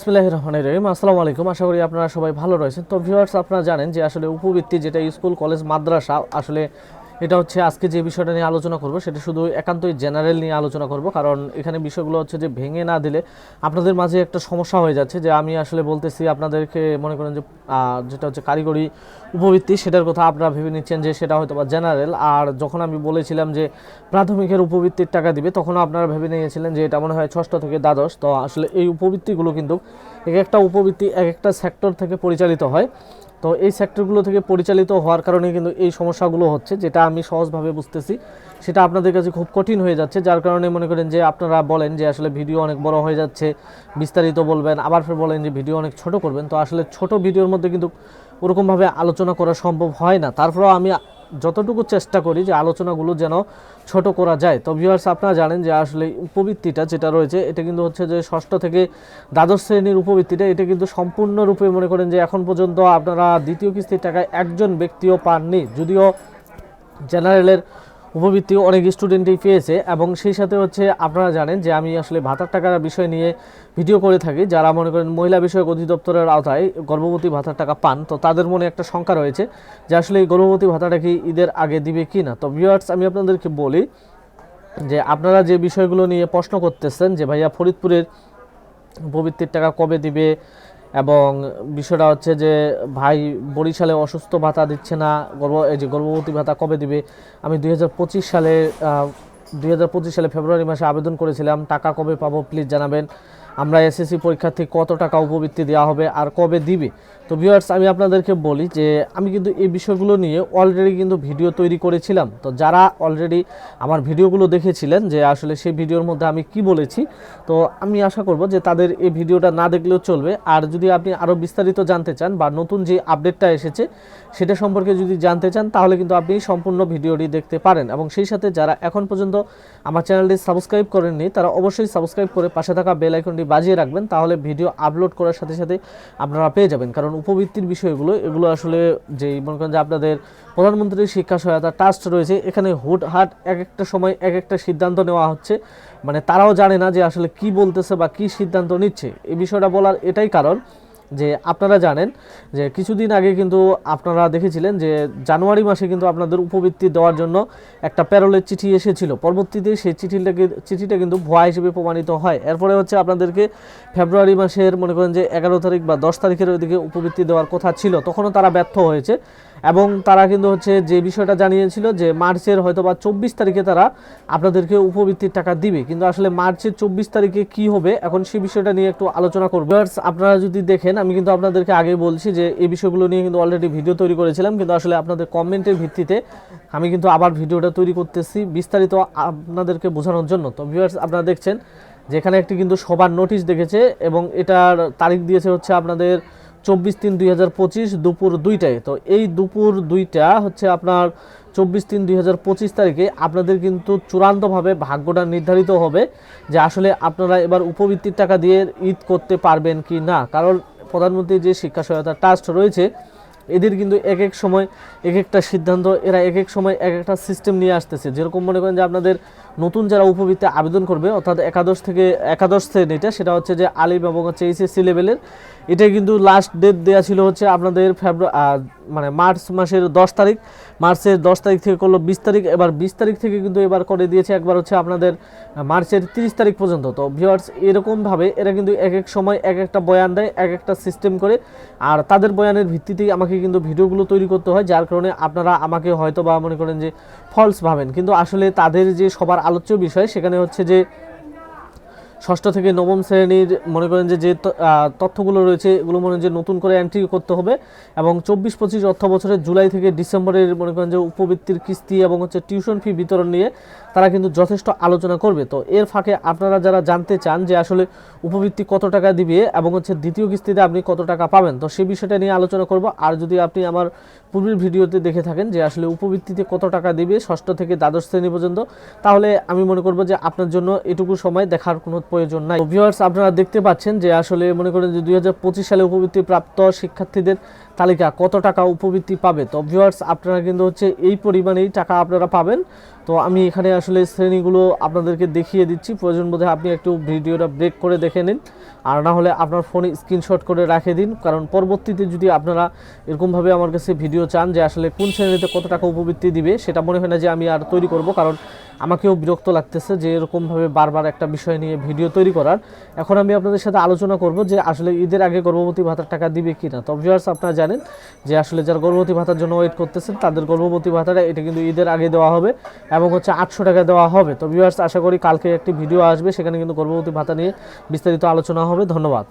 আসসালামু আলাইকুম। আশা করি আপনারা সবাই ভালো রয়েছেন। তো ভিউয়ার্স আপনারা জানেন যে আসলে উপবৃত্তি যেটা স্কুল, কলেজ, মাদ্রাসা, আসলে এটা হচ্ছে আজকে যে বিষয়টা নিয়ে আলোচনা করব, সেটা শুধু একান্তই জেনারেল নিয়ে আলোচনা করব, কারণ এখানে বিষয়গুলো হচ্ছে যে ভেঙে না দিলে আপনাদের মাঝে একটা সমস্যা হয়ে যাচ্ছে। যে আমি আসলে বলতেছি, আপনাদেরকে মনে করেন যে যেটা হচ্ছে কারিগরি উপবৃত্তি, সেটার কথা আপনারা ভেবে নিচ্ছেন যে সেটা হয়তো বা জেনারেল আর যখন আমি বলেছিলাম যে প্রাথমিকের উপবৃত্তির টাকা দিবে, তখন আপনারা ভেবে নিয়েছিলেন যে এটা মনে হয় ষষ্ঠ থেকে দ্বাদশ। তো আসলে এই উপবৃত্তিগুলো কিন্তু এক একটা উপবৃত্তি, এক একটা সেক্টর থেকে পরিচালিত হয়। তো এই সেক্টরগুলো থেকে পরিচালিত হওয়ার কারণে কিন্তু এই সমস্যাগুলো হচ্ছে, যেটা আমি সহজভাবে বুঝতেছি। সেটা আপনাদের কাছে খুব কঠিন হয়ে যাচ্ছে, যার কারণে মনে করেন যে আপনারা বলেন যে আসলে ভিডিও অনেক বড় হয়ে যাচ্ছে, বিস্তারিত বলবেন, আবার ফের বলেন যে ভিডিও অনেক ছোট করবেন। তো আসলে ছোট ভিডিওর মধ্যে কিন্তু ওরকমভাবে আলোচনা করা সম্ভব হয় না। তারপরেও আমি যতটুকু চেষ্টা করি যে আলোচনাগুলো যেন ছোট করা যায়। তো ভিউয়ার্স আপনারা জানেন যে আসলে উপবৃত্তিটা যেটা রয়েছে, এটা কিন্তু হচ্ছে যে ষষ্ঠ থেকে দ্বাদশ শ্রেণির উপবৃত্তিটা, এটা কিন্তু সম্পূর্ণরূপে মনে করেন যে এখন পর্যন্ত আপনারা দ্বিতীয় কিস্তির টাকায় একজন ব্যক্তিও পাননি। যদিও জেনারেলের উপবৃত্তি অনেক স্টুডেন্টই পেয়েছে এবং সেই সাথে হচ্ছে আপনারা জানেন যে আমি আসলে ভাতার টাকার বিষয় নিয়ে ভিডিও করে থাকি। যারা মনে করেন মহিলা বিষয়ক অধিদপ্তরের আওতায় গর্ভবতী ভাতার টাকা পান, তো তাদের মনে একটা শঙ্কা রয়েছে যে আসলে এই গর্ভবতী ভাতাটা কি ঈদের আগে দিবে কি না তো ভিউয়ার্স আমি আপনাদেরকে বলি যে আপনারা যে বিষয়গুলো নিয়ে প্রশ্ন করতেছেন যে ভাইয়া ফরিদপুরের উপবৃত্তির টাকা কবে দিবে এবং বিষয়টা হচ্ছে যে ভাই বরিশালে অসুস্থ ভাতা দিচ্ছে না, গর্ভ, এই যে গর্ভবতী ভাতা কবে দিবে? আমি দুই হাজার পঁচিশ সালে দুই হাজার পঁচিশ সালে ফেব্রুয়ারি মাসে আবেদন করেছিলাম, টাকা কবে পাবো প্লিজ জানাবেন। আমরা এসএসসি পরীক্ষার্থী কত টাকা উপবৃত্তি দেওয়া হবে আর কবে দিবে? তো ভিউয়ার্স আমি আপনাদেরকে বলি যে, আমি কিন্তু এই বিষয়গুলো নিয়ে অলরেডি কিন্তু ভিডিও তৈরি করেছিলাম। তো যারা অলরেডি আমার ভিডিওগুলো দেখেছিলেন যে আসলে সেই ভিডিওর মধ্যে আমি কি বলেছি, তো আমি আশা করব যে তাদের এই ভিডিওটা না দেখলেও চলবে। আর যদি আপনি আরও বিস্তারিত জানতে চান বা নতুন যে আপডেটটা এসেছে, সেটা সম্পর্কে যদি জানতে চান, তাহলে কিন্তু আপনি সম্পূর্ণ ভিডিওটি দেখতে পারেন। এবং সেই সাথে যারা এখন পর্যন্ত আমার চ্যানেলটি সাবস্ক্রাইব করেননি, তারা অবশ্যই সাবস্ক্রাইব করে পাশে থাকা বেল আইকনটি বাজিয়ে রাখবেন, তাহলে ভিডিও আপলোড করার সাথে সাথে আপনারা পেয়ে যাবেন। কারণ উপবৃত্তির বিষয়গুলো, এগুলো আসলে যে মনে করেন যে আপনাদের প্রধানমন্ত্রীর শিক্ষা সহায়তা ট্রাস্ট রয়েছে, এখানে হুট হুটহাট এক একটা সময় এক একটা সিদ্ধান্ত নেওয়া হচ্ছে। মানে তারাও জানে না যে আসলে কি বলতেছে বা কি সিদ্ধান্ত নিচ্ছে। এই বিষয়টা বলার এটাই কারণ। যে আপনারা জানেন যে কিছুদিন আগে কিন্তু আপনারা দেখেছিলেন যে জানুয়ারি মাসে কিন্তু আপনাদের উপবৃত্তি দেওয়ার জন্য একটা প্যারোলের চিঠি এসেছিল। পরবর্তীতে সেই চিঠিটাকে, চিঠিটা কিন্তু ভুয়া হিসেবে প্রমাণিত হয়। এরপরে হচ্ছে আপনাদেরকে ফেব্রুয়ারি মাসের মনে করেন যে এগারো তারিখ বা দশ তারিখের ওইদিকে উপবৃত্তি দেওয়ার কথা ছিল। তখনও তারা ব্যর্থ হয়েছে। এবং তারা কিন্তু হচ্ছে যে বিষয়টা জানিয়েছিল যে মার্চের হয়তো বা চব্বিশ তারিখে তারা আপনাদেরকে উপবৃত্তির টাকা দিবে। কিন্তু আসলে মার্চের চব্বিশ তারিখে কি হবে, এখন সেই বিষয়টা নিয়ে একটু আলোচনা করব। আপনারা যদি দেখেন, আমি কিন্তু আপনাদেরকে আগে বলছি যে এই বিষয়গুলো নিয়ে কিন্তু অলরেডি ভিডিও তৈরি করেছিলাম। কিন্তু আসলে আপনাদের কমেন্টের ভিত্তিতে আমি কিন্তু আবার ভিডিওটা তৈরি করতেছি বিস্তারিত আপনাদেরকে বোঝানোর জন্য। তো ভিউয়ার্স, আপনারা দেখছেন যেখানে একটি কিন্তু সবার নোটিশ দেখেছে এবং এটার তারিখ দিয়েছে হচ্ছে আপনাদের চব্বিশ তিন দুই হাজার পঁচিশ দুপুর দুইটায়। তো এই দুপুর দুইটা হচ্ছে আপনার চব্বিশ তিন দুই হাজার পঁচিশ তারিখে আপনাদের কিন্তু চূড়ান্তভাবে ভাগ্যটা নির্ধারিত হবে যে আসলে আপনারা এবার উপবৃত্তির টাকা দিয়ে ঈদ করতে পারবেন কি না। কারণ প্রধানমন্ত্রী যে শিক্ষা সহায়তা ট্রাস্ট রয়েছে, এদের কিন্তু এক এক সময় এক একটা সিদ্ধান্ত, এরা এক এক সময় এক একটা সিস্টেম নিয়ে আসতেছে। যেরকম মনে করেন যে আপনাদের নতুন যারা উপবৃত্তে আবেদন করবে, অর্থাৎ একাদশ থেকে একাদশ শ্রেণীটা সেটা হচ্ছে যে আলিম এবং হচ্ছে এইচএসসি লেভেলের এটা কিন্তু লাস্ট ডেট দেওয়া ছিল হচ্ছে আপনাদের ফেব্রুয়ারি মানে মার্চ মাসের দশ তারিখ। মার্চের দশ তারিখ থেকে করল বিশ তারিখ। এবার বিশ তারিখ থেকে কিন্তু এবার করে দিয়েছে একবার হচ্ছে আপনাদের মার্চের তিরিশ তারিখ পর্যন্ত। তো ভিওয়ার্স এরকমভাবে এরা কিন্তু এক এক সময় এক একটা বয়ান দেয়, এক একটা সিস্টেম করে। আর তাদের বয়ানের ভিত্তিতেই আমাকে কিন্তু ভিডিওগুলো তৈরি করতে হয়, যার কারণে আপনারা আমাকে হয়তো বা মনে করেন যে ফলস ভাবেন। কিন্তু আসলে তাদের যে সবার আলোচ্য বিষয় সেখানে হচ্ছে যে ষষ্ঠ থেকে নবম শ্রেণির মনে করেন যে যে তথ্যগুলো রয়েছে, এগুলো মনে যে নতুন করে এন্ট্রি করতে হবে এবং চব্বিশ পঁচিশ অর্থ বছরের জুলাই থেকে ডিসেম্বরের মনে করেন যে উপবৃত্তির কিস্তি এবং হচ্ছে টিউশন ফি বিতরণ নিয়ে তারা কিন্তু যথেষ্ট আলোচনা করবে। তো এর ফাঁকে আপনারা যারা জানতে চান যে আসলে উপবৃত্তি কত টাকা দিবে এবং হচ্ছে দ্বিতীয় কিস্তিতে আপনি কত টাকা পাবেন, তো সেই বিষয়টা নিয়ে আলোচনা করব। আর যদি আপনি আমার পূর্বের ভিডিওতে দেখে থাকেন যে আসলে উপবৃত্তিতে কত টাকা দিবে ষষ্ঠ থেকে দ্বাদশ শ্রেণি পর্যন্ত, তাহলে আমি মনে করব যে আপনার জন্য এটুকু সময় দেখার কোনো প্রয়োজন নাই। ভিউয়ার্স আপনারা দেখতে পাচ্ছেন যে আসলে মনে করেন যে দুই হাজার পঁচিশ সালে উপবৃত্তি প্রাপ্ত শিক্ষার্থীদের তালিকা কত টাকা উপবৃত্তি পাবে? তো ভিউয়ার্স আপনারা কিন্তু হচ্ছে এই পরিমাণেই টাকা আপনারা পাবেন। তো আমি এখানে আসলে শ্রেণীগুলো আপনাদেরকে দেখিয়ে দিচ্ছি। প্রয়োজন বোধে আপনি একটু ভিডিওটা ব্রেক করে দেখে নিন। আর না হলে আপনার ফোনে স্ক্রিনশট করে রাখে দিন। কারণ পরবর্তীতে যদি আপনারা এরকমভাবে আমার কাছে ভিডিও চান যে আসলে কোন শ্রেণীতে কত টাকা উপবৃত্তি দিবে, সেটা মনে হয় না যে আমি আর তৈরি করব। কারণ আমাকেও বিরক্ত লাগতেছে যে এরকমভাবে বারবার একটা বিষয় নিয়ে ভিডিও তৈরি করার। এখন আমি আপনাদের সাথে আলোচনা করব যে আসলে ঈদের আগে গর্ভবতী ভাতার টাকা দিবে কি না তো ভিউয়ার্স আপনারা জানেন যে আসলে যারা গর্ভবতী ভাতার জন্য ওয়েট করতেছেন, তাদের গর্ভবতী ভাতাটা এটা কিন্তু ঈদের আগে দেওয়া হবে এবং হচ্ছে আটশো টাকা দেওয়া হবে। তো ভিউয়ার্স আশা করি কালকে একটি ভিডিও আসবে, সেখানে কিন্তু গর্ভবতী ভাতা নিয়ে বিস্তারিত আলোচনা হবে। ধন্যবাদ।